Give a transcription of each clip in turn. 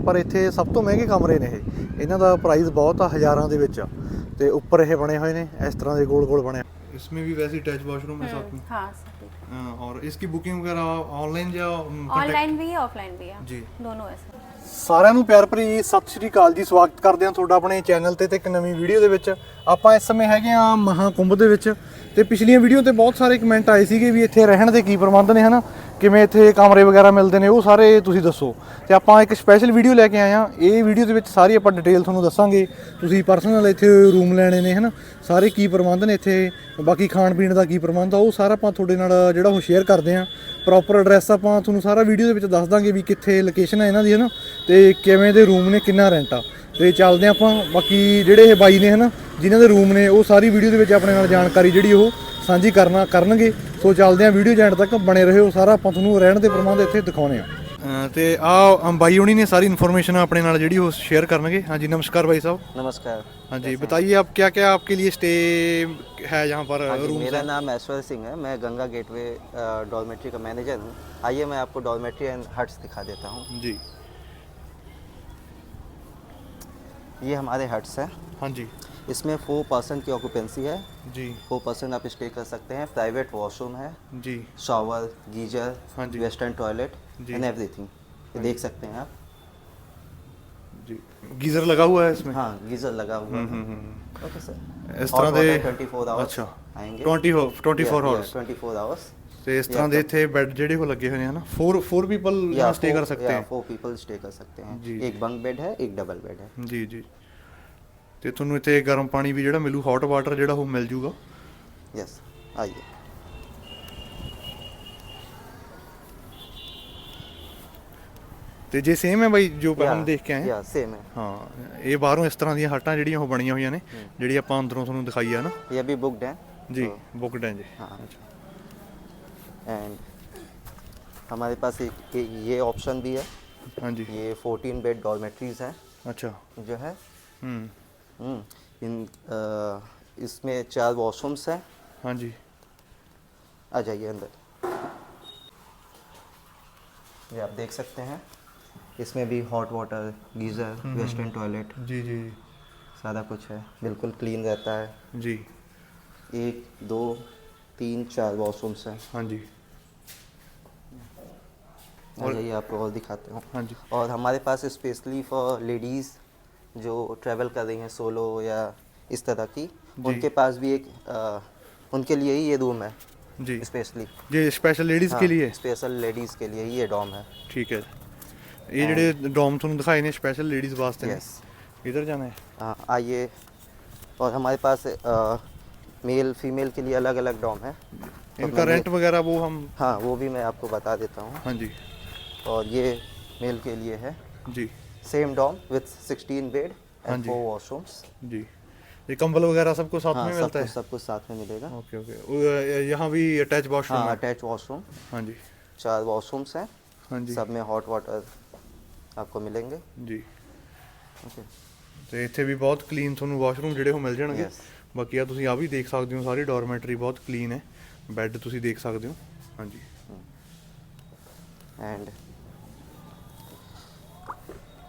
ਪਰ ਇੱਥੇ ਸਭ ਤੋਂ ਮਹਿੰਗੇ ਕਮਰੇ ਨੇ ਇਹ ਇਹਨਾਂ ਦਾ ਪ੍ਰਾਈਸ ਬਹੁਤ ਆ ਹਜ਼ਾਰਾਂ ਦੇ ਵਿੱਚ ਆ ਤੇ ਉੱਪਰ ਇਹ ਬਣੇ ਹੋਏ ਨੇ ਇਸ ਤਰ੍ਹਾਂ ਦੇ ਗੋਲ ਗੋਲ ਬਣੇ इसमें भी वैसे अटैच वॉशरूम है साथ में हाँ सब हाँ, और इसकी बुकिंग वगैरह ऑनलाइन या um, contact- ऑनलाइन भी है ऑफलाइन भी है जी। दोनों है सर ਸਾਰਿਆਂ ਨੂੰ ਪਿਆਰ ਭਰੀ ਸਤਿ ਸ਼੍ਰੀ ਅਕਾਲ ਜੀ ਸਵਾਗਤ ਕਰਦੇ ਹਾਂ ਤੁਹਾਡਾ ਆਪਣੇ ਚੈਨਲ ਤੇ ਤੇ ਇੱਕ ਨਵੀਂ ਵੀਡੀਓ ਦੇ ਵਿੱਚ ਆਪਾਂ ਇਸ ਸਮੇਂ ਹੈਗੇ ਆ ਮਹਾਕੁੰਭ ਦੇ ਵਿੱਚ ਤੇ ਪਿਛਲੀਆਂ ਵੀਡੀਓ ਤੇ ਬਹੁਤ ਸਾਰੇ ਕਮੈਂਟ ਆਏ ਸੀਗੇ ਵੀ ਇੱਥੇ ਰਹਿਣ ਦੇ ਕੀ ਪ੍ਰਬੰਧ ਨੇ ਹਨਾ ਕਿਵੇਂ ਇੱਥੇ ਕਮਰੇ ਵਗੈਰਾ ਮਿਲਦੇ ਨੇ, ਉਹ ਸਾਰੇ ਤੁਸੀਂ ਦੱਸੋ। ਤੇ ਆਪਾਂ ਇੱਕ ਸਪੈਸ਼ਲ ਵੀਡੀਓ ਲੈ ਕੇ ਆਏ ਆ ਇਹ ਵੀਡੀਓ ਦੇ ਵਿੱਚ ਸਾਰੀ ਆਪਾਂ ਡਿਟੇਲ ਤੁਹਾਨੂੰ ਦੱਸਾਂਗੇ। ਤੁਸੀਂ ਪਰਸਨਲ ਇੱਥੇ ਰੂਮ ਲੈਣੇ ਨੇ, ਹਨਾ? ਸਾਰੇ ਕੀ ਪ੍ਰਬੰਧ ਨੇ ਇੱਥੇ? ਬਾਕੀ ਖਾਣ ਪੀਣ ਦਾ ਕੀ ਪ੍ਰਬੰਧ ਆ? ਉਹ ਸਾਰਾ ਆਪਾਂ ਤੁਹਾਡੇ ਨਾਲ ਜਿਹੜਾ ਉਹ ਸ਼ੇਅਰ ਕਰਦੇ ਆ ਪ੍ਰੋਪਰ ਐਡਰੈਸ ਆਪਾਂ ਤੁਹਾਨੂੰ ਸਾਰਾ ਵੀਡੀਓ ਦੇ ਵਿੱਚ ਦੱਸ ਦਾਂਗੇ ਵੀ ਕਿੱਥੇ ਲੋਕੇਸ਼ਨ ਹੈ ਇਹਨਾਂ ਦੀ, ਹਨਾ? ਤੇ ਕਿਵੇਂ ਦੇ ਰੂਮ ਨੇ, ਕਿੰਨਾ ਰੈਂਟ ਆ। ਤੇ ਚੱਲਦੇ ਆਪਾਂ ਬਾਕੀ ਜਿਹੜੇ ਇਹ ਬਾਈ ਨੇ ਹਨਾ ਜਿਨ੍ਹਾਂ ਦੇ ਰੂਮ ਨੇ ਉਹ ਸਾਰੀ ਵੀਡੀਓ ਦੇ ਵਿੱਚ ਆਪਣੇ ਨਾਲ ਜਾਣਕਾਰੀ ਜਿਹੜੀ ਉਹ ਸਾਂਝੀ ਕਰਨਾ ਕਰਨਗੇ। ਸੋ ਚੱਲਦੇ ਆਂ ਵੀਡੀਓ ਜੈਂਟ ਤੱਕ ਬਣੇ ਰਹੋ ਸਾਰਾ ਆਪਾਂ ਤੁਹਾਨੂੰ ਰਹਿਣ ਦੇ ਪ੍ਰਬੰਧ ਇੱਥੇ ਦਿਖਾਉਣੇ ਆ ਤੇ ਆ ਬਾਈ ਹੁਣੀ ਨੇ ਸਾਰੀ ਇਨਫੋਰਮੇਸ਼ਨ ਆਪਣੇ ਨਾਲ ਜਿਹੜੀ ਉਹ ਸ਼ੇਅਰ ਕਰਨਗੇ। ਹਾਂਜੀ ਨਮਸਕਾਰ ਬਾਈ ਸਾਹਿਬ। ਨਮਸਕਾਰ। ਹਾਂਜੀ ਬਤਾਈਏ ਆਪ आप क्या क्या आपके लिए स्टे है यहाँ पर हाँ जी, रूम मेरा नाम ऐश्वर्य सिंह है मैं गंगा गेटवे डॉर्मेट्री का मैनेजर हूँ आइए मैं आपको डॉर्मेट्री एंड हट्स दिखा ये हमारे हट्स हैं। हाँ जी। इसमें फोर परसेंट की ऑक्यूपेंसी है। जी। फोर परसेंट आप स्टे कर सकते हैं। प्राइवेट वॉशरूम है। जी। शॉवर गीजर हाँ जी। वेस्टर्न टॉयलेट एंड एवरीथिंग हाँ देख सकते हैं आप। जी। गीजर लगा हुआ है इसमें? हाँ गीजर लगा हुआ हम्म, है। हम्म, हम्म। ओके सर इस तरह दे 24 आवर्स अच्छा। आएँगे। 20 24 आवर्स 24 आवर्स ਤੇ ਇਸ ਤਰ੍ਹਾਂ ਦੇ ਇੱਥੇ ਬੈੱਡ ਜਿਹੜੇ ਉਹ ਲੱਗੇ ਹੋਏ ਨੇ ਹਨਾ 4 4 ਪੀਪਲ यहाँ स्टे कर सकते हैं फोर पीपल स्टे कर सकते हैं जी, एक बंक बेड है एक डबल बेड है ਜੀ ਜੀ ਤੇ ਤੁਹਾਨੂੰ ਇੱਥੇ ਗਰਮ ਪਾਣੀ ਵੀ ਜਿਹੜਾ ਮਿਲੂ ਹੌਟ ਵਾਟਰ ਜਿਹੜਾ ਉਹ ਮਿਲ ਜੂਗਾ यस आइए ਤੇ ਜੇ ਸੇਮ ਹੈ ਬਾਈ ਜੋ या- हम ਦੇਖ ਕੇ ਆਏ या सेम है ਹਾਂ ਇਹ ਬਾਹਰੋਂ ਇਸ ਤਰ੍ਹਾਂ ਦੀਆਂ ਹਟਾਂ ਜਿਹੜੀਆਂ ਉਹ ਬਣੀਆਂ ਹੋਈਆਂ ਨੇ ਜਿਹੜੀ ਆਪਾਂ ਅੰਦਰੋਂ ਤੁਹਾਨੂੰ ਦਿਖਾਈ ਆ ਨਾ ये भी बुकड है ਜੀ तो, ਬੁੱਕਡ ਹੈ ਜੀ हाँ एंड हमारे पास एक ये ऑप्शन भी है। हाँ जी। ये 14 बेड डॉर्मेट्रीज हैं। अच्छा। जो है। हम्म। हम्म। इन इसमें चार वॉशरूम्स हैं। हाँ जी। आ जाइए अंदर। ये आप देख सकते हैं। इसमें भी hot water geyser western toilet जी जी। सारा कुछ है। बिल्कुल क्लीन रहता है। जी। एक दो तीन चार वॉशरूम्स हैं। हाँ जी। आ जाइए आपको और दिखाते हूँ ਹਾਂਜੀ और हमारे पास स्पेशली फॉर लेडीज़ जो ट्रैवल कर रही हैं सोलो या इस तरह की उनके पास भी एक अ, उनके लिए ही ये रूम है जी स्पेशली ये स्पेशल लेडीज़ के लिए स्पेशल लेडीज़ के लिए ही ये डॉम है ਠੀਕ ਹੈ ਇਹ ਜਿਹੜੇ ਡੋਮ ਤੁਹਾਨੂੰ ਦਿਖਾਏ ਨੇ ਸਪੈਸ਼ਲ ਲੇਡੀਜ਼ ਵਾਸਤੇ ਨੇ यस ਇਧਰ ਜਾਣਾ ਹੈ हाँ आइए और हमारे पास मेल फीमेल के लिए अलग अलग डॉम है और इनका मैंने- रेंट वगैरह वो हम हाँ वो भी मैं आपको बता देता हूँ हाँ जी और ये मेल के लिए है जी सेम डॉम विथ 16 बेड हाँ एंड जी। फोर वॉशरूम्स जी ये कंबल वगैरह सबको साथ हाँ में सब मिलता कुछ है सब कुछ साथ में मिलेगा ओके ओके यहाँ भी अटैच वॉशरूम हाँ है अटैच वॉशरूम हाँ जी चार वॉशरूम्स हैं हाँ जी सब में हॉट वाटर आपको मिलेंगे ਜੀ ओके ਤੇ ਇੱਥੇ ਵੀ ਬਹੁਤ ਕਲੀਨ ਤੁਹਾਨੂੰ ਵਾਸ਼ਰੂਮ ਜਿਹੜੇ ਉਹ ਮਿਲ ਜਾਣਗੇ Yes. ਬਾਕੀ ਆ ਤੁਸੀਂ ਆ ਵੀ ਦੇਖ ਸਕਦੇ ਹੋ ਸਾਰੀ ਡੋਰਮੈਟਰੀ ਬਹੁਤ ਕਲੀਨ ਹੈ ਬੈੱਡ ਤੁਸੀਂ ਦੇਖ ਸਕਦੇ ਹੋ ਹਾਂਜੀ एंड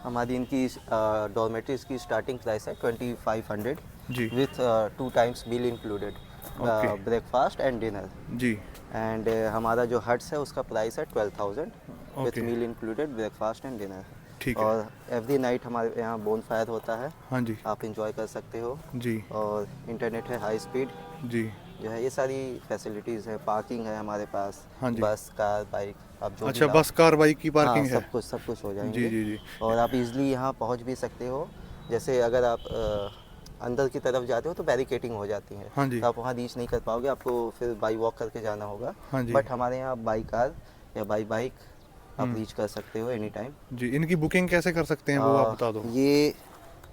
हमारी इनकी डोमेट्रीज की स्टार्टिंग प्राइस है twenty five hundred ji. With two times meal included breakfast and dinner ji. And हमारा जो हट्स है उसका प्राइस है twelve thousand with meal included breakfast and dinner ठीक और एवरी नाइट हमारे यहाँ बोन फायर होता है। हाँ जी। आप इंजॉय कर सकते हो। जी। और इंटरनेट है हाई स्पीड जी। जो है ये सारी फैसिलिटीज़ है पार्किंग है हमारे पास हाँ जी। बस कार बाइक आप जो अच्छा। बस कार बाइक की हाँ, पार्किंग है सब कुछ सब कुछ हो जाएँगे जी जी जी और आप इजीली यहाँ पहुँच भी सकते हो जैसे अगर आप अ, अंदर की तरफ़ जाते हो तो बैरिकेटिंग हो जाती है हाँ जी। तो आप वहाँ रीच नहीं कर पाओगे आपको फिर बाई वॉक करके जाना होगा हाँ जी। बट हमारे यहाँ बाई कार या बाई बाइक हम्म। आप रीच कर सकते हो एनी टाइम जी इनकी बुकिंग कैसे कर सकते हैं वो आप बता दो ये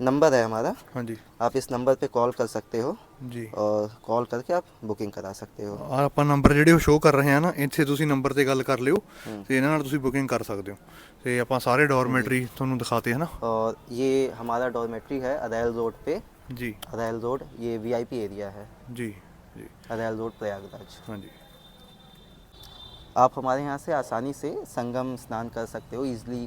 नंबर है हमारा हाँ जी आप इस नंबर पे कॉल कर सकते हो ਜੀ और कॉल करके आप बुकिंग करा सकते हो ਆ ਆਪਾਂ ਨੰਬਰ ਜਿਹੜੇ ਉਹ ਸ਼ੋਅ ਕਰ ਰਹੇ ਆ ਨਾ ਇੱਥੇ ਤੁਸੀਂ ਨੰਬਰ ਤੇ ਗੱਲ ਕਰ ਲਿਓ ਤੇ ਇਹਨਾਂ ਨਾਲ ਤੁਸੀਂ ਬੁਕਿੰਗ ਕਰ ਸਕਦੇ ਹੋ ਤੇ ਆਪਾਂ ਸਾਰੇ ਡੋਰਮੈਟਰੀ ਤੁਹਾਨੂੰ ਦਿਖਾਤੇ ਹੈ ਨਾ और ये हमारा डॉर्मेट्री है अदैल रोड पे ਜੀ अदैल रोड ये वीआईपी एरिया है ਜੀ ਜੀ अदैल रोड प्रयागराज ਹਾਂਜੀ आप हमारे यहाँ से आसानी से संगम स्नान कर सकते हो easily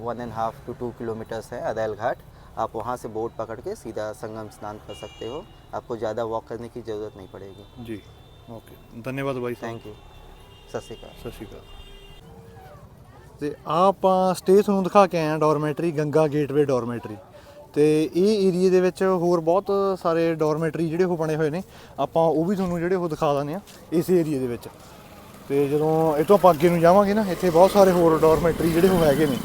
one and half two two kilometres है अदैल घाट आप वहाँ से बोट पकड़ के सीधा संगम स्नान कर सकते हो आपको ज़्यादा वॉक करने की ज़रूरत नहीं पड़ेगी ਜੀ ਓਕੇ ਧੰਨਵਾਦ ਬਾਈ ਸਾਹਿਬ थैंक यू सत श्रीकाल ਸਤਿ ਸ਼੍ਰੀ ਅਕਾਲ ਤੇ ਆਹ ਆਪਾਂ ਸਟੇ ਤੁਹਾਨੂੰ ਦਿਖਾ ਕੇ ਆਏ ਆ ਡੋਰਮੈਟਰੀ ਗੰਗਾ ਗੇਟਵੇ ਡੋਰਮੈਟਰੀ ਤੇ ਇਹ ਏਰੀਏ ਦੇ ਵਿੱਚ ਹੋਰ ਬਹੁਤ ਸਾਰੇ ਡੋਰਮੈਟਰੀ ਜਿਹੜੇ ਉਹ ਬਣੇ ਹੋਏ ਨੇ ਆਪਾਂ ਉਹ ਵੀ ਤੁਹਾਨੂੰ ਜਿਹੜੇ ਉਹ ਦਿਖਾ ਦਾਂਗੇ ਆ ਇਸ ਏਰੀਏ ਦੇ ਵਿੱਚ ਤੇ ਜਦੋਂ ਇਹ ਤੋਂ ਆਪਾਂ ਅੱਗੇ ਨੂੰ ਜਾਵਾਂਗੇ ਨਾ ਇੱਥੇ ਬਹੁਤ ਸਾਰੇ ਹੋਰ ਡੋਰਮੈਟਰੀ ਜਿਹੜੇ ਉਹ ਹੈਗੇ ਨੇ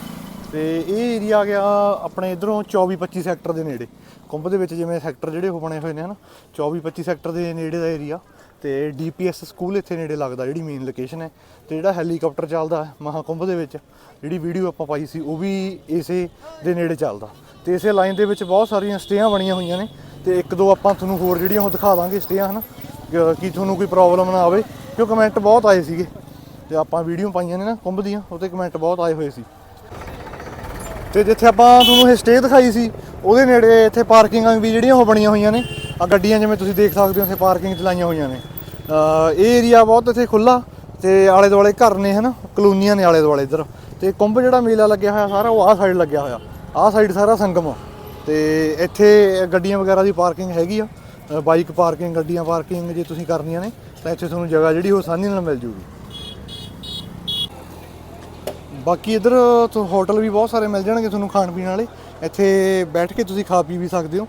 ਤੇ ਇਹ ਏਰੀਆ ਆ ਗਿਆ ਆਪਣੇ ਇਧਰੋਂ 24 25 ਸੈਕਟਰ ਦੇ ਨੇੜੇ। ਕੁੰਭ ਦੇ ਵਿੱਚ ਜਿਵੇਂ ਸੈਕਟਰ ਜਿਹੜੇ ਉਹ ਬਣੇ ਹੋਏ ਨੇ ਹਨਾ 24 25 ਸੈਕਟਰ ਦੇ ਨੇੜੇ ਦਾ ਏਰੀਆ ਤੇ ਡੀਪੀਐਸ ਸਕੂਲ ਇੱਥੇ ਨੇੜੇ ਲੱਗਦਾ, ਜਿਹੜੀ ਮੇਨ ਲੋਕੇਸ਼ਨ ਹੈ। ਤੇ ਜਿਹੜਾ ਹੈਲੀਕਾਪਟਰ ਚੱਲਦਾ ਹੈ ਮਹਾਕੁੰਭ ਦੇ ਵਿੱਚ, ਜਿਹੜੀ ਵੀਡੀਓ ਆਪਾਂ ਪਾਈ ਸੀ, ਉਹ ਵੀ ਇਸੇ ਦੇ ਨੇੜੇ ਚੱਲਦਾ। ਤੇ ਇਸੇ ਲਾਈਨ ਦੇ ਵਿੱਚ ਬਹੁਤ ਸਾਰੀਆਂ ਸਟੇਆਂ ਬਣੀਆਂ ਹੋਈਆਂ ਨੇ। ਤੇ ਇੱਕ ਦੋ ਆਪਾਂ ਤੁਹਾਨੂੰ ਹੋਰ ਜਿਹੜੀਆਂ ਉਹ ਦਿਖਾ ਦਾਂਗੇ ਸਟੇਆਂ, ਹਨ। ਕਿ ਤੁਹਾਨੂੰ ਕੋਈ ਪ੍ਰੋਬਲਮ ਨਾ ਆਵੇ, ਕਿਉਂ ਕਮੈਂਟ ਬਹੁਤ ਆਏ ਸੀਗੇ। ਤੇ ਆਪਾਂ ਵੀਡੀਓ ਪਾਈਆਂ ਨੇ ਨਾ ਕੁੰਭ ਦੀਆਂ ਉਹਤੇ ਕਮੈਂਟ ਬਹੁਤ ਆਏ ਹੋਏ ਸੀ। ਤੇ ਜਿੱਥੇ ਆਪਾਂ ਤੁਹਾਨੂੰ ਇਹ ਸਟੇ ਦਿਖਾਈ ਸੀ, ਉਹਦੇ ਨੇੜੇ ਇੱਥੇ ਪਾਰਕਿੰਗਾਂ ਵੀ ਜਿਹੜੀਆਂ ਉਹ ਬਣੀਆਂ ਹੋਈਆਂ ਨੇ। ਆ ਗੱਡੀਆਂ ਜਿਵੇਂ ਤੁਸੀਂ ਦੇਖ ਸਕਦੇ ਹੋ, ਇੱਥੇ ਪਾਰਕਿੰਗ ਚ ਲਾਈਆਂ ਹੋਈਆਂ ਨੇ। ਇਹ ਏਰੀਆ ਬਹੁਤ ਇੱਥੇ ਖੁੱਲਾ ਤੇ ਆਲੇ ਦੁਆਲੇ ਘਰ ਨੇ, ਹਨਾ? ਕਲੋਨੀਆਂ ਨੇ ਆਲੇ ਦੁਆਲੇ ਇੱਧਰ। ਤੇ ਕੁੰਭ ਜਿਹੜਾ ਮੇਲਾ ਲੱਗਿਆ ਹੋਇਆ ਸਾਰਾ, ਉਹ ਆਹ ਸਾਈਡ ਲੱਗਿਆ ਹੋਇਆ। ਆਹ ਸਾਈਡ ਸਾਰਾ ਸੰਗਮ ਆ। ਤੇ ਇੱਥੇ ਗੱਡੀਆਂ ਵਗੈਰਾ ਦੀ ਪਾਰਕਿੰਗ ਹੈਗੀ ਆ। ਬਾਈਕ ਪਾਰਕਿੰਗ, ਗੱਡੀਆਂ ਪਾਰਕਿੰਗ ਜੇ ਤੁਸੀਂ ਕਰਨੀਆਂ ਨੇ, ਤਾਂ ਇੱਥੇ ਤੁਹਾਨੂੰ ਜਗ੍ਹਾ ਜਿਹੜੀ ਉਹ ਆਸਾਨੀ ਨਾਲ ਮਿਲ ਜੂਗੀ। ਬਾਕੀ ਇਧਰ ਹੋਟਲ ਵੀ ਬਹੁਤ ਸਾਰੇ ਮਿਲ ਜਾਣਗੇ ਤੁਹਾਨੂੰ ਖਾਣ ਪੀਣ ਵਾਲੇ। ਇੱਥੇ ਬੈਠ ਕੇ ਤੁਸੀਂ ਖਾ ਪੀ ਵੀ ਸਕਦੇ ਹੋ।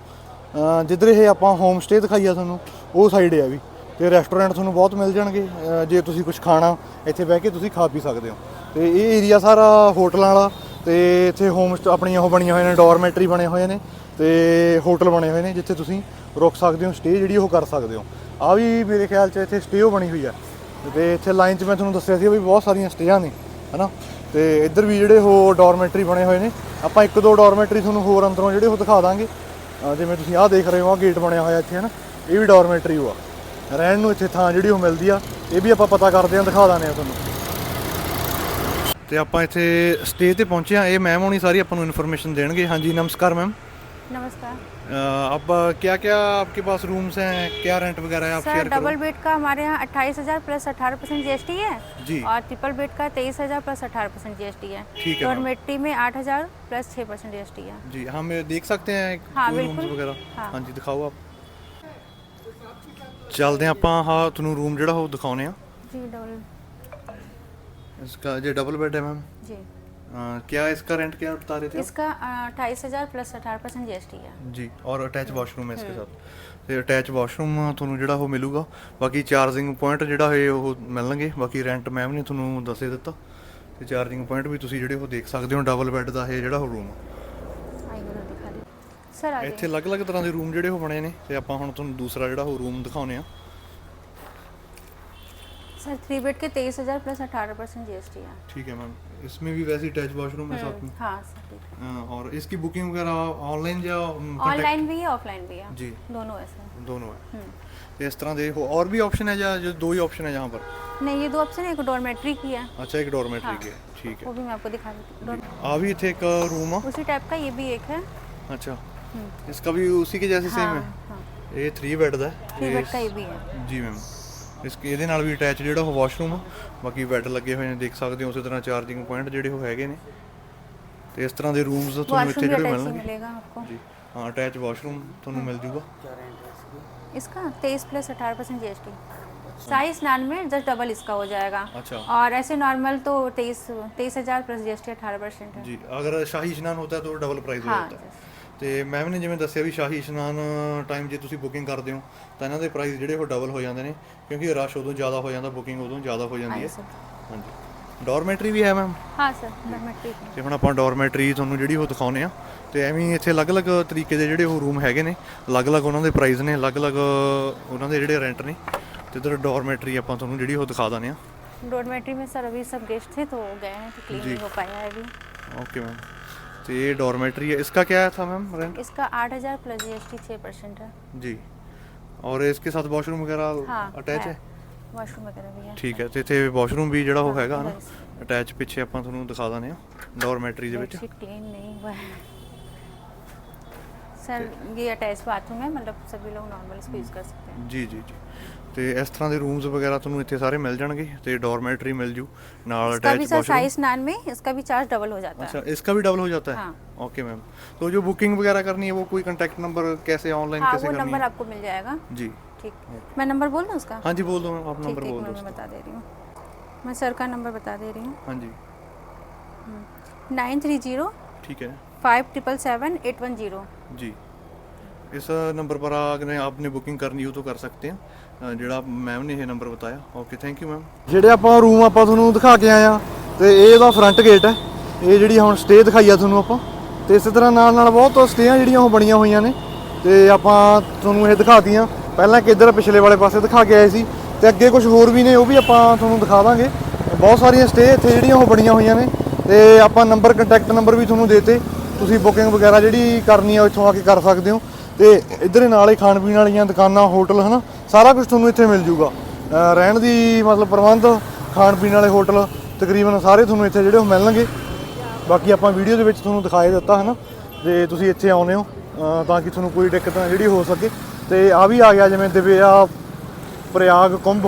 ਜਿੱਧਰ ਇਹ ਆਪਾਂ ਹੋਮ ਸਟੇ ਦਿਖਾਈਆ ਤੁਹਾਨੂੰ, ਉਹ ਸਾਈਡ ਆ ਵੀ। ਤੇ ਰੈਸਟੋਰੈਂਟ ਤੁਹਾਨੂੰ ਬਹੁਤ ਮਿਲ ਜਾਣਗੇ ਜੇ ਤੁਸੀਂ ਕੁਝ ਖਾਣਾ, ਇੱਥੇ ਬਹਿ ਕੇ ਤੁਸੀਂ ਖਾ ਪੀ ਸਕਦੇ ਹੋ। ਤੇ ਇਹ ਏਰੀਆ ਸਾਰਾ ਹੋਟਲਾਂ ਵਾਲਾ, ਤੇ ਇੱਥੇ ਹੋਮ ਆਪਣੀਆਂ ਉਹ ਬਣੀਆਂ ਹੋਈਆਂ ਨੇ ਡੋਰਮੈਟਰੀ ਬਣੇ ਹੋਏ ਨੇ, ਤੇ ਹੋਟਲ ਬਣੇ ਹੋਏ ਨੇ, ਜਿੱਥੇ ਤੁਸੀਂ ਰੁਕ ਸਕਦੇ ਹੋ ਸਟੇ ਜਿਹੜੀ ਉਹ ਕਰ ਸਕਦੇ ਹੋ। ਆ ਵੀ ਮੇਰੇ ਖਿਆਲ 'ਚ ਇੱਥੇ ਸਟੇ ਬਣੀ ਹੋਈ ਆ। ਤੇ ਇੱਥੇ ਲਾਈਨ 'ਚ ਮੈਂ ਤੁਹਾਨੂੰ ਦੱਸਿਆ ਸੀ ਵੀ ਬਹੁਤ ਸਾਰੀਆਂ ਸਟੇਆਂ ਨੇ, ਹਨਾ? ਤੇ ਇੱਧਰ ਵੀ ਜਿਹੜੇ ਹੋਰ ਡੋਰਮੈਟਰੀ ਬਣੇ ਹੋਏ ਨੇ, ਆਪਾਂ ਇੱਕ ਦੋ ਡੋਰਮੈਟਰੀ ਤੁਹਾਨੂੰ ਹੋਰ ਅੰਦਰੋਂ ਜਿਹੜੇ ਉਹ ਦਿਖਾ ਦਾਂਗੇ। ਜਿਵੇਂ ਤੁਸੀਂ ਆਹ ਦੇਖ ਰਹੇ ਹੋ ਆ ਗੇਟ ਬਣਿਆ ਹੋਇਆ ਇੱਥੇ, ਹਨ? ਇਹ ਵੀ ਡੋਰਮੈਟਰੀ ਆ। ਰਹਿਣ ਨੂੰ ਇੱਥੇ ਥਾਂ ਜਿਹੜੀ ਉਹ ਮਿਲਦੀ ਆ, ਇਹ ਵੀ ਆਪਾਂ ਪਤਾ ਕਰਦੇ ਹਾਂ ਦਿਖਾ ਦਾਂਗੇ ਤੁਹਾਨੂੰ। ਤੇ ਆਪਾਂ ਇੱਥੇ ਸਟੇਜ ਤੇ ਪਹੁੰਚੇ ਆ। ਇਹ ਮੈਮ ਹੋਣੀ ਸਾਰੀ ਆਪਾਂ ਨੂੰ ਇਨਫੋਰਮੇਸ਼ਨ ਦੇਣਗੇ। ਹਾਂਜੀ, ਨਮਸਕਾਰ ਮੈਮ ਨਮਸਕਾਰ। अब क्या क्या आपके पास रूम्स हैं क्या रेंट वगैरह है आप सर शेयर डबल करो बेड का हमारे यहाँ अट्ठाईस हज़ार प्लस अठारह परसेंट जी है जी। और ट्रिपल बेड का तेईस हज़ार प्लस अठारह परसेंट जी है ठीक है, मैम। डॉर्मेट्री में आठ हज़ार प्लस छः परसेंट जी है जी हम ये देख सकते हैं हाँ, कोई रूम्स बिल्कुल। वगैरह हाँ। ਹਾਂਜੀ ਦਿਖਾਓ ਆਪ ਚੱਲਦੇ ਹਾਂ ਆਪਾਂ ਹਾਂ ਤੁਹਾਨੂੰ ਰੂਮ ਜਿਹੜਾ ਉਹ ਦਿਖਾਉਨੇ ਆ जी डबल इसका ये डबल बेड है मैम जी क्या इसका रेंट क्या बता रहे थे आप? इसका अट्ठाईस हज़ार प्लस अठारह परसेंट जी है ਜੀ ਔਰ ਅਟੈਚ ਵਾਸ਼ਰੂਮ ਹੈ ਇਸਕੇ ਸਾਥ ਤੇ ਅਟੈਚ ਵਾਸ਼ਰੂਮ ਤੁਹਾਨੂੰ ਜਿਹੜਾ ਉਹ ਮਿਲੂਗਾ ਬਾਕੀ ਚਾਰਜਿੰਗ ਪੁਆਇੰਟ ਜਿਹੜਾ ਹੈ ਉਹ ਮਿਲਣਗੇ ਬਾਕੀ ਰੈਂਟ ਮੈਮ ਨੇ ਤੁਹਾਨੂੰ ਦੱਸੇ ਦਿੱਤਾ ਤੇ ਚਾਰਜਿੰਗ ਪੁਆਇੰਟ ਵੀ ਤੁਸੀਂ ਜਿਹੜੇ ਉਹ ਦੇਖ ਸਕਦੇ ਹੋ ਡਬਲ ਬੈੱਡ ਦਾ ਇਹ ਜਿਹੜਾ ਉਹ ਰੂਮ आइए उधर दिखा दे सर आ ਇੱਥੇ ਅਲੱਗ-ਅਲੱਗ ਤਰ੍ਹਾਂ ਦੇ ਰੂਮ ਜਿਹੜੇ ਉਹ ਬਣੇ ਨੇ ਤੇ ਆਪਾਂ ਹੁਣ ਤੁਹਾਨੂੰ ਦੂਸਰਾ ਜਿਹੜਾ ਉਹ ਰੂਮ ਦਿਖਾਉਨੇ ਆ सर थ्री बेड के तेईस हज़ार प्लस अठारह परसेंट जी है ठीक है मैम इसमें भी वैसी टच वॉशरूम है साथ में। हम्म, हाँ आ, हाँ, और इसकी बुकिंग वगैरह ऑनलाइन या हम्म, ऑनलाइन भी है ऑफलाइन भी है। जी। दोनों है दोनों है। हम्म। तो इस तरह देखो और भी ऑप्शन है या जो दो ही ऑप्शन है यहाँ पर? नहीं ये दो ऑप्शन है एक डॉर्मेट्री की है। अच्छा एक डॉर्मेट्री की है। हाँ। ठीक है। वो भी मैं आपको दिखा देती हूँ। अभी थे एक uh, रूम है? हाँ? उसी टाइप का ये भी एक है। अच्छा। इसका भी उसी के जैसे सेम है ये थ्री बेड है? थ्री बेड का ये भी है। जी मैम ਇਸ ਇਹਦੇ ਨਾਲ ਵੀ ਅਟੈਚ ਜਿਹੜਾ ਉਹ ਵਾਸ਼ਰੂਮ ਆ ਬਾਕੀ ਬੈੱਡ ਲੱਗੇ ਹੋਏ ਨੇ ਦੇਖ ਸਕਦੇ ਹੋ ਉਸੇ ਤਰ੍ਹਾਂ ਚਾਰਜਿੰਗ ਪੁਆਇੰਟ ਜਿਹੜੇ ਉਹ ਹੈਗੇ ਨੇ ਤੇ ਇਸ ਤਰ੍ਹਾਂ ਦੇ ਰੂਮਸ ਤੁਹਾਨੂੰ ਇੱਥੇ वॉशरूम भी ਜਿਹੜੇ अटैच ही ਮਿਲਣਗੇ मिलेगा आपको ਜੀ ਹਾਂ ਅਟੈਚ ਵਾਸ਼ਰੂਮ ਤੁਹਾਨੂੰ ਮਿਲ ਜੂਗਾ इसका तेईस प्लस अठारह परसेंट जी शाही स्नान में जस्ट डबल इसका हो जाएगा अच्छा। और ऐसे नॉर्मल तो तेईस तेईस हजार प्लस जी एस टी अठारह परसेंट है ਜੀ ਅਗਰ ਸ਼ਾਹੀ ਇਸ਼ਨਾਨ ਹੁੰਦਾ ਹੈ ਤਾਂ ਡਬਲ ਪ੍ਰਾਈਸ ਹੋ ਹਾਂ, ਜਾਂਦਾ ਹੈ ਤੇ ਮੈਮ ਨੇ ਜਿਵੇਂ ਦੱਸਿਆ ਵੀ ਸ਼ਾਹੀ ਇਸ਼ਨਾਨ ਟਾਈਮ ਜੇ ਤੁਸੀਂ ਬੁਕਿੰਗ ਕਰਦੇ ਹੋ ਤਾਂ ਇਹਨਾਂ ਦੇ ਪ੍ਰਾਈਸ ਜਿਹੜੇ ਉਹ ਡਬਲ ਹੋ ਜਾਂਦੇ ਨੇ ਕਿਉਂਕਿ ਰਸ਼ ਉਦੋਂ ਜ਼ਿਆਦਾ ਹੋ ਜਾਂਦਾ ਬੁਕਿੰਗ ਉਦੋਂ ਜ਼ਿਆਦਾ ਹੋ ਜਾਂਦੀ ਹੈ हाँ, सर ਹਾਂਜੀ ਡੋਰਮੈਟਰੀ ਵੀ ਹੈ ਮੈਮ हाँ सर डॉर्मेट्री की ਤੇ ਹੁਣ ਆਪਾਂ ਡੋਰਮੈਟਰੀ ਤੁਹਾਨੂੰ ਜਿਹੜੀ ਉਹ ਦਿਖਾਉਨੇ ਆ ਤੇ ਐਵੇਂ ਹੀ ਇੱਥੇ ਅਲੱਗ-ਅਲੱਗ ਤਰੀਕੇ ਦੇ ਜਿਹੜੇ ਉਹ ਰੂਮ ਹੈਗੇ ਨੇ ਅਲੱਗ-ਅਲੱਗ ਉਹਨਾਂ ਦੇ ਪ੍ਰਾਈਸ ਨੇ ਅਲੱਗ-ਅਲੱਗ ਉਹਨਾਂ ਦੇ ਜਿਹੜੇ ਰੈਂਟ ਨੇ ਤੇ ਇਧਰ ਡੋਰਮੈਟਰੀ ਆਪਾਂ ਤੁਹਾਨੂੰ ਜਿਹੜੀ ਉਹ ਦਿਖਾ ਦਾਨੇ ਆ डॉर्मेट्री में सर अभी सब गेस्ट थे तो गए हैं तो क्लीन जी। नहीं हो पाया है अभी ओके मैम तो ये डॉर्मेटरी है इसका क्या था मैम रेंट इसका आठ हजार प्लस जी एस टी छः परसेंट है जी और इसके साथ वॉशरूम वगैरह हाँ अटैच है वॉशरूम वगैरह भी है ਠੀਕ ਹੈ ਤੇ ਇੱਥੇ ਵਾਸ਼ਰੂਮ ਵੀ ਜਿਹੜਾ ਉਹ ਹਾਂ, ਹੈਗਾ ਨਾ ਬਸ। ਅਟੈਚ ਪਿੱਛੇ ਆਪਾਂ ਤੁਹਾਨੂੰ ਦਿਖਾ ਦਾਨੇ ਆ ਡੋਰਮੈਟਰੀ ਦੇ ਵਿੱਚ बेडशीट क्लीन नहीं हुआ है सर ये अटैच बाथरूम है मतलब सभी लोग नॉर्मल इसको यूज़ कर सकते हैं ਜੀ ਜੀ ਜੀ ਤੇ ਇਸ ਤਰ੍ਹਾਂ ਦੇ ਰੂਮਸ ਵਗੈਰਾ ਤੁਹਾਨੂੰ ਇੱਥੇ ਸਾਰੇ ਮਿਲ ਜਾਣਗੇ ਤੇ ਡੋਰਮੈਟਰੀ ਮਿਲ ਜੂ ਨਾਲ इसका भी ਅਟੈਚ सर वाशरूम साइज नान में इसका भी चार्ज डबल हो जाता है अच्छा इसका भी डबल हो जाता है हाँ। ओके मैम तो जो बुकिंग वगैरह करनी है वो कोई कांटेक्ट नंबर कैसे ऑनलाइन हाँ कैसे वो करनी नंबर है आपको मिल जाएगा जी ठीक मैं नंबर बोल दूँ उसका हाँ जी बोल दो मैम आप ठीक नंबर है बोल एक दो मिनट में बता दे रही हूँ मैं सर का नंबर बता दे रही हूँ हाँ जी नाइन थ्री जीरो ठीक है five triple seven eight one zero जी इस नंबर पर अगर आपने बुकिंग करनी हो तो कर सकते हैं ਅ, ਜਿਹੜਾ ਮੈਮ ਨੇ ਇਹ ਨੰਬਰ ਬਤਾਇਆ। ਓਕੇ ਥੈਂਕ ਯੂ ਮੈਮ ਜਿਹੜੇ ਆਪਾਂ ਰੂਮ ਆਪਾਂ ਤੁਹਾਨੂੰ ਦਿਖਾ ਕੇ ਆਏ ਆ ਤੇ ਇਹ ਇਹਦਾ ਫਰੰਟ ਗੇਟ ਹੈ। ਇਹ ਜਿਹੜੀ ਹੁਣ ਸਟੇ ਦਿਖਾਈ ਆ ਤੁਹਾਨੂੰ ਆਪਾਂ। ਤੇ ਇਸੇ ਤਰ੍ਹਾਂ ਨਾਲ ਨਾਲ ਬਹੁਤ ਸਟੇਆਂ ਜਿਹੜੀਆਂ ਉਹ ਬਣੀਆਂ ਹੋਈਆਂ ਨੇ। ਤੇ ਆਪਾਂ ਤੁਹਾਨੂੰ ਇਹ ਦਿਖਾਤੀਆਂ। ਪਹਿਲਾਂ ਕਿ ਇੱਧਰ ਪਿਛਲੇ ਵਾਲੇ ਪਾਸੇ ਦਿਖਾ ਕੇ ਆਏ ਸੀ। ਤੇ ਅੱਗੇ ਕੁਝ ਹੋਰ ਵੀ ਨੇ ਉਹ ਵੀ ਆਪਾਂ ਤੁਹਾਨੂੰ ਦਿਖਾ ਦਾਂਗੇ। ਬਹੁਤ ਸਾਰੀਆਂ ਸਟੇ ਇੱਥੇ ਜਿਹੜੀਆਂ ਉਹ ਬਣੀਆਂ ਹੋਈਆਂ ਨੇ। ਤੇ ਆਪਾਂ ਨੰਬਰ ਕੰਟੈਕਟ ਨੰਬਰ ਵੀ ਤੁਹਾਨੂੰ ਦੇਤੇ। ਤੁਸੀਂ ਬੁਕਿੰਗ ਵਗੈਰਾ ਜਿਹੜੀ ਕਰਨੀ ਆ ਉਹ ਇੱਥੋਂ ਆ ਕੇ ਕਰ ਸਕਦੇ ਹੋ। ਤੇ ਇੱਧਰ ਨਾਲ ਹੀ ਖਾਣ ਪੀਣ ਵਾਲੀਆਂ ਦੁਕਾਨਾਂ, ਹੋਟਲ, ਹਨਾ? ਸਾਰਾ ਕੁਝ ਤੁਹਾਨੂੰ ਇੱਥੇ ਮਿਲ ਜੂਗਾ। ਰਹਿਣ ਦੀ ਮਤਲਬ ਪ੍ਰਬੰਧ, ਖਾਣ ਪੀਣ ਵਾਲੇ ਹੋਟਲ, ਤਕਰੀਬਨ ਸਾਰੇ ਤੁਹਾਨੂੰ ਇੱਥੇ ਜਿਹੜੇ ਉਹ ਮਿਲਣਗੇ। ਬਾਕੀ ਆਪਾਂ ਵੀਡੀਓ ਦੇ ਵਿੱਚ ਤੁਹਾਨੂੰ ਦਿਖਾਏ ਦਿੱਤਾ ਹੈ ਨਾ ਜੇ ਤੁਸੀਂ ਇੱਥੇ ਆਉਨੇ ਹੋ ਤਾਂ ਕਿ ਤੁਹਾਨੂੰ ਕੋਈ ਦਿੱਕਤ ਨਾ ਜਿਹੜੀ ਹੋ ਸਕੇ। ਤੇ ਆ ਵੀ ਆ ਗਿਆ, ਜਿਵੇਂ ਦਿਵਿਆ ਪ੍ਰਯਾਗ ਕੁੰਭ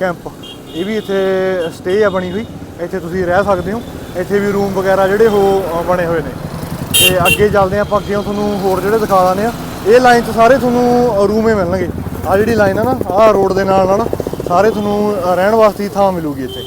ਕੈਂਪ। ਇਹ ਵੀ ਇੱਥੇ ਸਟੇ ਆ ਬਣੀ ਹੋਈ। ਇੱਥੇ ਤੁਸੀਂ ਰਹਿ ਸਕਦੇ ਹੋ। ਇੱਥੇ ਵੀ ਰੂਮ ਵਗੈਰਾ ਜਿਹੜੇ ਉਹ ਬਣੇ ਹੋਏ ਨੇ। ਤੇ ਅੱਗੇ ਚੱਲਦੇ ਹਾਂ ਆਪਾਂ, ਅੱਗੇ ਤੁਹਾਨੂੰ ਹੋਰ ਜਿਹੜੇ ਦਿਖਾ ਦਾਂਗੇ ਆ ਇਹ ਲਾਈਨ 'ਚ ਸਾਰੇ ਤੁਹਾਨੂੰ ਰੂਮੇ ਮਿਲਣਗੇ ਆ ਜਿਹੜੀ ਲਾਈਨ ਆ ਨਾ ਆਹ ਰੋਡ ਦੇ ਨਾਲ ਨਾਲ ਸਾਰੇ ਤੁਹਾਨੂੰ ਅ, ਰਹਿਣ ਵਾਸਤੇ ਹੀ ਥਾਂ ਮਿਲੂਗੀ ਇੱਥੇ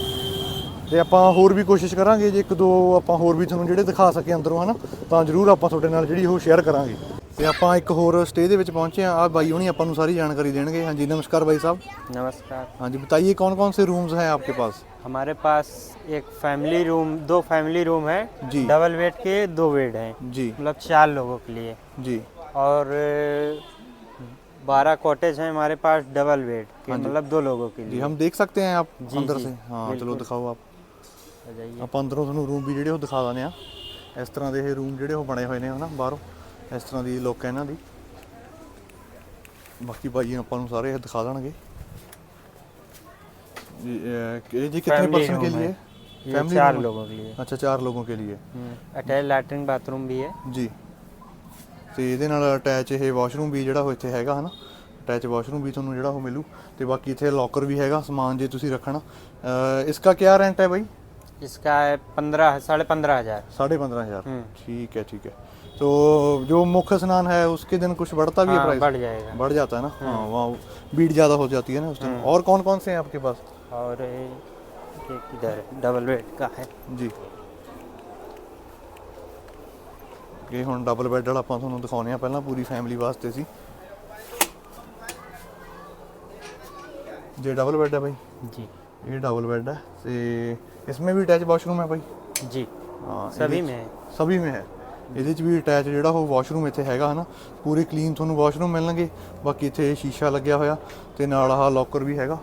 ਤੇ ਆਪਾਂ ਹੋਰ ਵੀ ਕੋਸ਼ਿਸ਼ ਕਰਾਂਗੇ ਜੇ ਇੱਕ ਦੋ ਆਪਾਂ ਹੋਰ ਵੀ ਤੁਹਾਨੂੰ ਜਿਹੜੇ ਦਿਖਾ ਸਕੇ ਅੰਦਰੋਂ ਹਨਾ ਤਾਂ ਜ਼ਰੂਰ ਆਪਾਂ ਤੁਹਾਡੇ ਨਾਲ ਜਿਹੜੀ ਉਹ ਸ਼ੇਅਰ ਕਰਾਂਗੇ ਤੇ ਆਪਾਂ ਇੱਕ ਹੋਰ ਸਟੇ ਦੇ ਵਿੱਚ ਪਹੁੰਚੇ ਆ ਆ ਬਾਈ ਹੁਣੀ ਆਪਾਂ ਨੂੰ ਸਾਰੀ ਜਾਣਕਾਰੀ ਦੇਣਗੇ ਹਾਂਜੀ ਨਮਸਕਾਰ ਬਾਈ ਸਾਹਿਬ नमस्कार हाँ जी बताइए कौन कौन से रूम्स हैं आपके पास हमारे पास एक फैमिली रूम दो फैमिली रूम है जी। डबल बेड के दो बेड हैं जी मतलब चार लोगों के लिए जी और बारह कॉटेज हैं हमारे पास डबल बेड के हाँ जी। मतलब दो लोगों के जी लिए हम देख सकते हैं आप जी, अंदर जी, से हाँ चलो बिल्कुल। दिखाओ आप आ जाइए ਆਪਾਂ ਅੰਦਰੋਂ ਤੁਹਾਨੂੰ ਰੂਮ ਵੀ ਜਿਹੜੇ ਉਹ ਦਿਖਾ ਦਿੰਦੇ ਆ ਇਸ ਤਰ੍ਹਾਂ ਦੇ ਇਹ ਰੂਮ ਜਿਹੜੇ ਉਹ ਬਣੇ ਹੋਏ ਨੇ ਹਨਾ ਬਾਹਰੋਂ ਇਸ ਤਰ੍ਹਾਂ ਦੀ ਲੋਕ ਇਹਨਾਂ ਦੀ ਬਾਕੀ ਭਾਈ ਆਪਾਂ ਨੂੰ ਸਾਰੇ ਇਹ ਦਿਖਾ ਦੇਣਗੇ ਜੀ ਅਹ, ਇਹ ਜੀ ਕਿੰਨੇ Family पर्सन के room लिए है। ये Family चार room है? लोगों के लिए ਅੱਛਾ ਚਾਰ ਲੋਗੋਂ ਕੇ लिए अटैच लैट्रिन बाथरूम भी है ਜੀ ਤੇ ਇਹਦੇ ਨਾਲ ਅਟੈਚ ਇਹ ਵਾਸ਼ਰੂਮ ਵੀ ਜਿਹੜਾ ਉਹ ਇੱਥੇ ਹੈਗਾ ਹਨਾ ਅਟੈਚ ਵਾਸ਼ਰੂਮ ਵੀ ਤੁਹਾਨੂੰ ਜਿਹੜਾ ਉਹ ਮਿਲੂ ਤੇ ਬਾਕੀ ਇੱਥੇ ਲੋਕਰ ਵੀ ਹੈਗਾ ਸਮਾਨ ਜੇ ਤੁਸੀਂ ਰੱਖਣਾ ਇਸ ਦਾ ਕੀ ਰੈਂਟ ਹੈ ਬਾਈ इसका है पंद्रह साढ़े पंद्रह हजार साढ़े पंद्रह हजार ठीक है ठीक है तो जो मुख्य स्नान है उसके दिन कुछ बढ़ता भी हाँ, है प्राइस बढ़ जाएगा बढ़ जाता है ना हाँ वहाँ भीड़ ज़्यादा हो जाती है ना उस दिन और कौन कौन से हैं आपके पास और इधर डबल बेड का है जी ਇਹ ਹੁਣ ਡਬਲ ਬੈੱਡ ਵਾਲਾ ਆਪਾਂ ਤੁਹਾਨੂੰ ਦਿਖਾਉਣੇ ਆ ਪਹਿਲਾਂ ਪੂਰੀ ਫੈਮਿਲੀ ਵਾਸਤੇ ਸੀ ਜੇ ਡਬਲ ਬੈੱਡ ਹੈ ਭਾਈ जी ਇਹ ਡਬਲ ਬੈੱਡ ਹੈ ਤੇ इसमें भी अटैच वॉशरूम है भाई जी ਹਾਂ सभी ਇਹਦੇ 'ਚ- में है ਸਭੀ ਮੇ ਹੈ ਇਹਦੇ ਚ ਵੀ ਅਟੈਚ ਜਿਹੜਾ ਉਹ ਵਾਸ਼ਰੂਮ ਇੱਥੇ ਹੈਗਾ ਹਨਾ ਪੂਰੇ ਕਲੀਨ ਤੁਹਾਨੂੰ ਵਾਸ਼ਰੂਮ ਮਿਲਣਗੇ ਬਾਕੀ ਇੱਥੇ ਸ਼ੀਸ਼ਾ ਲੱਗਿਆ ਹੋਇਆ ਤੇ ਨਾਲ ਆਹ ਲੋਕਰ ਵੀ ਹੈਗਾ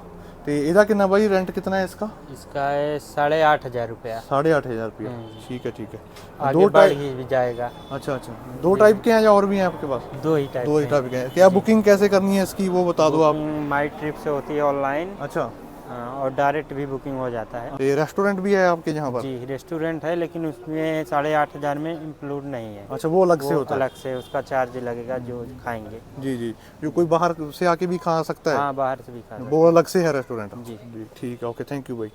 ਤੇ ਇਹਦਾ ਕਿੰਨਾ ਬਾਈ ਰੈਂਟ ਕਿੰਨਾ ਹੈ ਇਸਕਾ इसका है साढ़े आठ हज़ार रुपया। 8500 रुपया। हम्म। ठीक है ठीक है। आगे दो बढ़ टाइप ही भी जाएगा। अच्छा अच्छा। दो टाइप के हैं या और भी हैं आपके पास? दो ही टाइप दो ही टाइप के हैं। क्या बुकिंग कैसे करनी है इसकी वो बता दो आप। माई ट्रिप से होती है ऑनलाइन अच्छा। हाँ, और डायरेक्ट भी बुकिंग हो जाता है। तो ये रेस्टोरेंट भी है आपके यहाँ पर? जी रेस्टोरेंट है लेकिन उसमें साढ़े आठ हज़ार में इंक्लूड नहीं है। अच्छा वो अलग वो से होता अलग से उसका चार्ज लगेगा जो खाएँगे। जी जी। जो कोई बाहर से आके भी खा सकता है? हाँ बाहर से भी खा वो अलग से है रेस्टोरेंट जी। जी ठीक है ओके थैंक यू भाई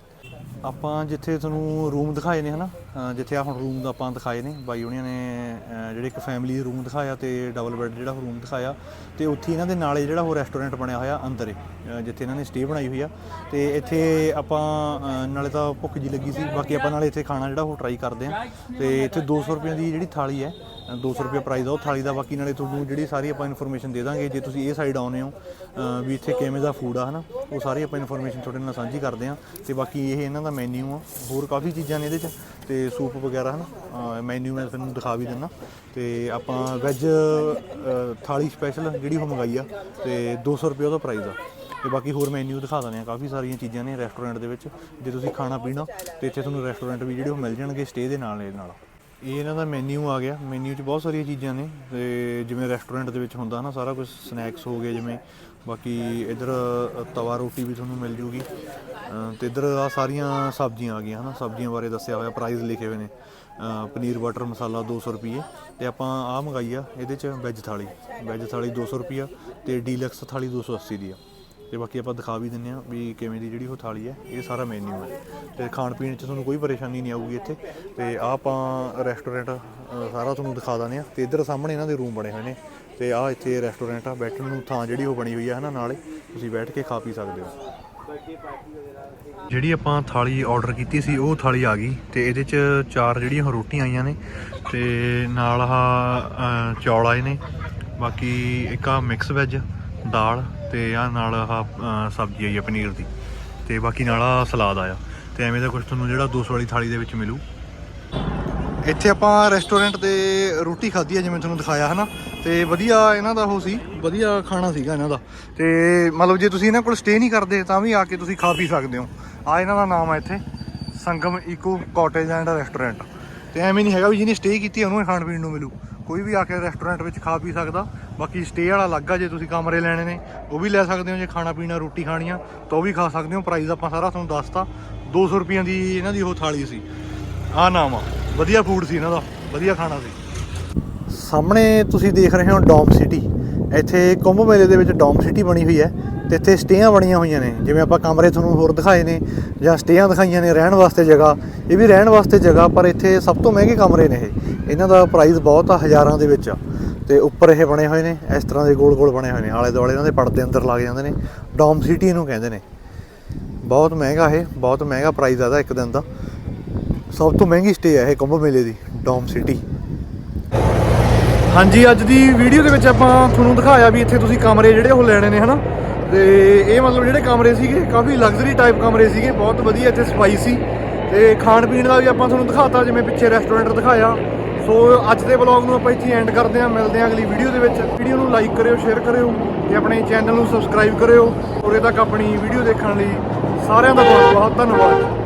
ਆਪਾਂ ਜਿੱਥੇ ਤੁਹਾਨੂੰ ਰੂਮ ਦਿਖਾਏ ਨੇ ਹਨਾ, ਅਹ ਜਿੱਥੇ ਆ ਹੁਣ ਰੂਮ ਦਾ ਆਪਾਂ ਦਿਖਾਏ ਨੇ, ਬਾਈ ਉਹਨਾਂ ਨੇ ਜਿਹੜੇ ਇੱਕ ਫੈਮਿਲੀ ਰੂਮ ਦਿਖਾਇਆ ਤੇ ਡਬਲ ਬੈੱਡ ਜਿਹੜਾ ਰੂਮ ਦਿਖਾਇਆ ਤੇ ਉੱਥੇ ਇਹਨਾਂ ਦੇ ਨਾਲੇ ਜਿਹੜਾ ਉਹ ਰੈਸਟੋਰੈਂਟ ਬਣਿਆ ਹੋਇਆ ਅੰਦਰ ਜਿੱਥੇ ਇਹਨਾਂ ਨੇ ਸਟੇ ਬਣਾਈ ਹੋਈ ਆ ਤੇ ਇੱਥੇ ਆਪਾਂ ਨਾਲੇ ਤਾਂ ਭੁੱਖ ਜੀ ਲੱਗੀ ਸੀ, ਬਾਕੀ ਆਪਾਂ ਨਾਲੇ ਇੱਥੇ ਖਾਣਾ ਜਿਹੜਾ ਉਹ ਟਰਾਈ ਕਰਦੇ ਆ ਤੇ ਇੱਥੇ 200 ਰੁਪਏ ਦੀ ਜਿਹੜੀ ਥਾਲੀ ਹੈ 200 ਰੁਪਏ ਪ੍ਰਾਈਸ ਆ, ਉਹ ਥਾਲੀ ਦਾ, ਬਾਕੀ ਨਾਲੇ ਤੁਹਾਨੂੰ ਜਿਹੜੀ ਸਾਰੀ ਆਪਾਂ ਇਨਫੋਰਮੇਸ਼ਨ ਦੇ ਦਾਂਗੇ, ਜੇ ਤੁਸੀਂ ਇਹ ਸਾਈਡ ਆਉਨੇ ਹੋ ਵੀ ਇੱਥੇ ਕਿਵੇਂ ਦਾ ਫੂਡ ਆ, ਹਨਾ, ਉਹ ਸਾਰੀ ਆਪਾਂ ਇਨਫੋਰਮੇਸ਼ਨ ਤੁਹਾਡੇ ਨਾਲ ਸਾਂਝੀ ਕਰਦੇ ਆ ਤੇ ਬਾਕੀ ਇਹ ਇਹਨਾਂ ਦਾ ਮੈਨੂ ਆ, ਹੋਰ ਕਾਫੀ ਚੀਜ਼ਾਂ ਨੇ ਇਹਦੇ 'ਚ, ਤੇ ਸੂਪ ਵਗੈਰਾ, ਹਨਾ ਮੈਨੂ ਮੈਂ ਤੁਹਾਨੂੰ ਦਿਖਾ ਵੀ ਦਿੰਦਾ। ਤੇ ਆਪਾਂ ਵੈਜ ਥਾਲੀ ਸਪੈਸ਼ਲ ਜਿਹੜੀ ਉਹ ਮੰਗਾਈ ਆ, ਤੇ 200 ਰੁਪਏ ਉਹਦਾ ਪ੍ਰਾਈਸ ਆ। ਤੇ ਬਾਕੀ ਹੋਰ ਮੈਨੂ ਦਿਖਾ ਦਿੰਦੇ ਆ ਕਾਫੀ ਸਾਰੀਆਂ ਚੀਜ਼ਾਂ ਨੇ ਰੈਸਟੋਰੈਂਟ ਦੇ ਵਿੱਚ, ਜੇ ਤੁਸੀਂ ਖਾਣਾ ਪੀਣਾ, ਤੇ ਇੱਥੇ ਤੁਹਾਨੂੰ ਰੈਸਟੋਰੈਂਟ ਵੀ ਜਿਹੜੇ ਉਹ ਮਿਲ ਜਾਣਗੇ ਸਟੇ ਦੇ ਨਾਲ ਇਹ ਨਾਲ। ਇਹ ਇਹਨਾਂ ਦਾ ਮੈਨੂ ਆ ਗਿਆ। ਮੈਨੂ 'ਚ ਬਹੁਤ ਸਾਰੀਆਂ ਚੀਜ਼ਾਂ ਨੇ ਤੇ ਜਿਵੇਂ ਰੈਸਟੋਰੈਂਟ ਦੇ ਵਿੱਚ ਹੁੰਦਾ ਨਾ, ਸਾਰਾ ਕੁਝ ਸਨੈਕਸ ਹੋ ਗਏ, ਜਿਵੇਂ ਬਾਕੀ ਇਧਰ ਤਵਾ ਰੋਟੀ ਵੀ ਤੁਹਾਨੂੰ ਮਿਲ ਜੂਗੀ। ਅਹ ਤੇ ਇਧਰ ਆ ਸਾਰੀਆਂ ਸਬਜ਼ੀਆਂ ਆ ਗਈਆਂ ਹਨਾ, ਸਬਜ਼ੀਆਂ ਬਾਰੇ ਦੱਸਿਆ ਹੋਇਆ ਪ੍ਰਾਈਸ ਲਿਖੇ ਹੋਏ ਨੇ। ਪਨੀਰ ਬਟਰ ਮਸਾਲਾ 200 ਰੁਪਏ ਤੇ ਆਪਾਂ ਆ ਮੰਗਾਈ ਆ, ਇਹਦੇ ਚ ਵੈਜ ਥਾਲੀ। ਵੈਜ ਥਾਲੀ 200 ਰੁਪਿਆ ਤੇ ਡੀਲਕਸ ਥਾਲੀ 280 ਦੀ ਆ। ਤੇ ਬਾਕੀ ਆਪਾਂ ਦਿਖਾ ਵੀ ਦਿੰਨੇ ਆ ਵੀ ਕਿਵੇਂ ਦੀ ਜਿਹੜੀ ਉਹ ਥਾਲੀ ਹੈ, ਇਹ ਸਾਰਾ ਮੈਨੂ ਹੈ। ਤੇ ਖਾਣ ਪੀਣ 'ਚ ਤੁਹਾਨੂੰ ਕੋਈ ਪਰੇਸ਼ਾਨੀ ਨਹੀਂ ਆਊਗੀ ਇੱਥੇ। ਤੇ ਆਹ ਆਪਾਂ ਰੈਸਟੋਰੈਂਟ ਸਾਰਾ ਤੁਹਾਨੂੰ ਦਿਖਾ ਦਾਂਗੇ ਆ ਤੇ ਇੱਧਰ ਸਾਹਮਣੇ ਇਹਨਾਂ ਦੇ ਰੂਮ ਬਣੇ ਹੋਏ ਨੇ। ਤੇ ਆਹ ਇੱਥੇ ਰੈਸਟੋਰੈਂਟ ਆ, ਬੈਠਣ ਨੂੰ ਥਾਂ ਜਿਹੜੀ ਉਹ ਬਣੀ ਹੋਈ ਆ, ਹਨਾ, ਨਾਲੇ। ਤੁਸੀਂ ਬੈਠ ਕੇ ਖਾ ਪੀ ਸਕਦੇ ਹੋ। ਜਿਹੜੀ ਆਪਾਂ ਥਾਲੀ ਆਰਡਰ ਕੀਤੀ ਸੀ, ਉਹ ਥਾਲੀ ਆ ਗਈ। ਤੇ ਇਹਦੇ ਚ ਚਾਰ ਜਿਹੜੀਆਂ ਰੋਟੀਆਂ ਆਈਆਂ ਨੇ। ਤੇ ਨਾਲ ਆਹ ਚੌਲ ਆਏ ਨੇ। ਬਾਕੀ ਇੱਕ ਆ ਮਿਕਸ ਵੈਜ ਦਾਲ ਤੇ ਆ ਨਾਲ ਆਹ ਸਬਜ਼ੀ ਆਈ ਆ ਪਨੀਰ ਦੀ। ਤੇ ਬਾਕੀ ਨਾਲ ਆ ਸਲਾਦ ਆਇਆ। ਤੇ ਐਵੇਂ ਦਾ ਕੁਝ ਤੁਹਾਨੂੰ ਜਿਹੜਾ 200 ਵਾਲੀ ਥਾਲੀ ਦੇ ਵਿੱਚ ਮਿਲੂ। ਇੱਥੇ ਆਪਾਂ ਰੈਸਟੋਰੈਂਟ ਤੇ ਰੋਟੀ ਖਾਧੀ ਹੈ ਜਿਵੇਂ ਤੁਹਾਨੂੰ ਦਿਖਾਇਆ, ਹਨਾ? ਤੇ ਵਧੀਆ ਇਹਨਾਂ ਦਾ ਉਹ ਸੀ। ਵਧੀਆ ਖਾਣਾ ਸੀਗਾ ਇਹਨਾਂ ਦਾ। ਤੇ ਮਤਲਬ ਜੇ ਤੁਸੀਂ ਇਹਨਾਂ ਕੋਲ ਸਟੇ ਨਹੀਂ ਕਰਦੇ, ਤਾਂ ਵੀ ਆ ਕੇ ਤੁਸੀਂ ਖਾ ਪੀ ਸਕਦੇ ਹੋ। ਆ ਇਹਨਾਂ ਦਾ ਨਾਮ ਹੈ ਇੱਥੇ। ਸੰਗਮ ਇਕੋ ਕਾਟੇਜ ਐਂਡ ਰੈਸਟੋਰੈਂਟ ਤੇ ਐਵੇਂ ਨਹੀਂ ਹੈਗਾ ਵੀ ਜਿਹਨੇ ਸਟੇ ਕੀਤੀ ਉਹਨੂੰ ਖਾਣ ਪੀਣ ਨੂੰ ਮਿਲੂ। ਕੋਈ ਵੀ ਆ ਕੇ ਰੈਸਟੋਰੈਂਟ ਵਿੱਚ ਖਾ ਪੀ ਸਕਦਾ। ਬਾਕੀ ਸਟੇ ਵਾਲਾ ਅਲੱਗ ਆ ਜੇ ਤੁਸੀਂ ਕਮਰੇ ਲੈਣੇ ਨੇ, ਉਹ ਵੀ ਲੈ ਸਕਦੇ ਹੋ ਜੇ ਖਾਣਾ ਪੀਣਾ, ਰੋਟੀ ਖਾਣੀ ਆ ਤਾਂ ਉਹ ਵੀ ਖਾ ਸਕਦੇ ਹੋ। ਪ੍ਰਾਈਸ ਆਪਾਂ ਸਾਰਾ ਤੁਹਾਨੂੰ ਦੱਸਤਾ। 200 ਰੁਪਈਆਂ ਦੀ ਇਹਨਾਂ ਦੀ ਉਹ ਥਾਲੀ ਸੀ। ਆ ਨਾਮ ਆ। ਵਧੀਆ ਫੂਡ ਸੀ ਇਹਨਾਂ ਦਾ। ਵਧੀਆ ਖਾਣਾ ਸੀ। ਸਾਹਮਣੇ ਤੁਸੀਂ ਦੇਖ ਰਹੇ ਹੋ ਡੋਮ ਸਿਟੀ। ਇੱਥੇ ਕੁੰਭ ਮੇਲੇ ਦੇ ਵਿੱਚ ਡੋਮ ਸਿਟੀ ਬਣੀ ਹੋਈ ਹੈ ਤੇ ਇੱਥੇ ਸਟੇਆਂ ਬਣੀਆਂ ਹੋਈਆਂ ਨੇ। ਜਿਵੇਂ ਆਪਾਂ ਕਮਰੇ ਤੁਹਾਨੂੰ ਹੋਰ ਦਿਖਾਏ ਨੇ, ਜਾਂ ਸਟੇਆਂ ਦਿਖਾਈਆਂ ਨੇ ਰਹਿਣ ਵਾਸਤੇ ਜਗ੍ਹਾ। ਇਹ ਵੀ ਰਹਿਣ ਵਾਸਤੇ ਜਗ੍ਹਾ, ਪਰ ਇੱਥੇ ਸਭ ਤੋਂ ਮਹਿੰਗੇ ਕਮਰੇ ਨੇ ਇਹ। ਇਹਨਾਂ ਦਾ ਪ੍ਰਾਈਸ ਬਹੁਤ ਆ ਹਜ਼ਾਰਾਂ ਦੇ ਵਿੱਚ ਆ। ਤੇ ਉੱਪਰ ਇਹ ਬਣੇ ਹੋਏ ਨੇ, ਇਸ ਤਰ੍ਹਾਂ ਦੇ ਗੋਲ ਗੋਲ ਬਣੇ ਹੋਏ ਨੇ। ਆਲੇ ਦੁਆਲੇ ਇਹਨਾਂ ਦੇ ਪਰਦੇ ਅੰਦਰ ਲੱਗ ਜਾਂਦੇ ਨੇ। ਡੋਮ ਸਿਟੀ ਇਹਨੂੰ ਕਹਿੰਦੇ ਨੇ। ਬਹੁਤ ਮਹਿੰਗਾ ਇਹ, ਬਹੁਤ ਮਹਿੰਗਾ ਪ੍ਰਾਈਸ ਆਦਾ ਇੱਕ ਦਿਨ ਦਾ। ਸਭ ਤੋਂ ਮਹਿੰਗੀ ਸਟੇ ਹੈ ਇਹ ਕੁੰਭ ਮੇਲੇ ਦੀ ਡੋਮ ਸਿਟੀ ਹਾਂਜੀ, ਅੱਜ ਦੀ ਵੀਡੀਓ ਦੇ ਵਿੱਚ ਆਪਾਂ ਤੁਹਾਨੂੰ ਦਿਖਾਇਆ ਵੀ ਇੱਥੇ ਤੁਸੀਂ ਕਮਰੇ ਜਿਹੜੇ ਉਹ ਲੈਣੇ ਨੇ, ਹਨਾ? ਤੇ ਇਹ ਮਤਲਬ ਜਿਹੜੇ ਕਮਰੇ ਸੀਗੇ, ਕਾਫੀ ਲਗਜ਼ਰੀ ਟਾਈਪ ਕਮਰੇ ਸੀਗੇ, ਬਹੁਤ ਵਧੀਆ ਇੱਥੇ ਸਫ਼ਾਈ ਸੀ ਤੇ ਖਾਣ ਪੀਣ ਦਾ ਵੀ ਆਪਾਂ ਤੁਹਾਨੂੰ ਦਿਖਾਤਾ, ਜਿਵੇਂ ਪਿੱਛੇ ਰੈਸਟੋਰੈਂਟ ਦਿਖਾਇਆ। ਸੋ ਅੱਜ ਦੇ ਵਲੌਗ ਨੂੰ ਆਪਾਂ ਇੱਥੇ ਐਂਡ ਕਰਦੇ ਹਾਂ। ਮਿਲਦੇ ਹਾਂ ਅਗਲੀ ਵੀਡੀਓ ਦੇ ਵਿੱਚ। ਵੀਡੀਓ ਨੂੰ ਲਾਈਕ ਕਰਿਓ ਸ਼ੇਅਰ ਕਰਿਓ ਤੇ ਆਪਣੇ ਚੈਨਲ ਨੂੰ ਸਬਸਕ੍ਰਾਈਬ ਕਰਿਓ। ਔਰ ਇਹ ਤੱਕ ਆਪਣੀ ਵੀਡੀਓ ਦੇਖਣ ਲਈ ਸਾਰਿਆਂ ਦਾ ਬਹੁਤ ਬਹੁਤ ਧੰਨਵਾਦ।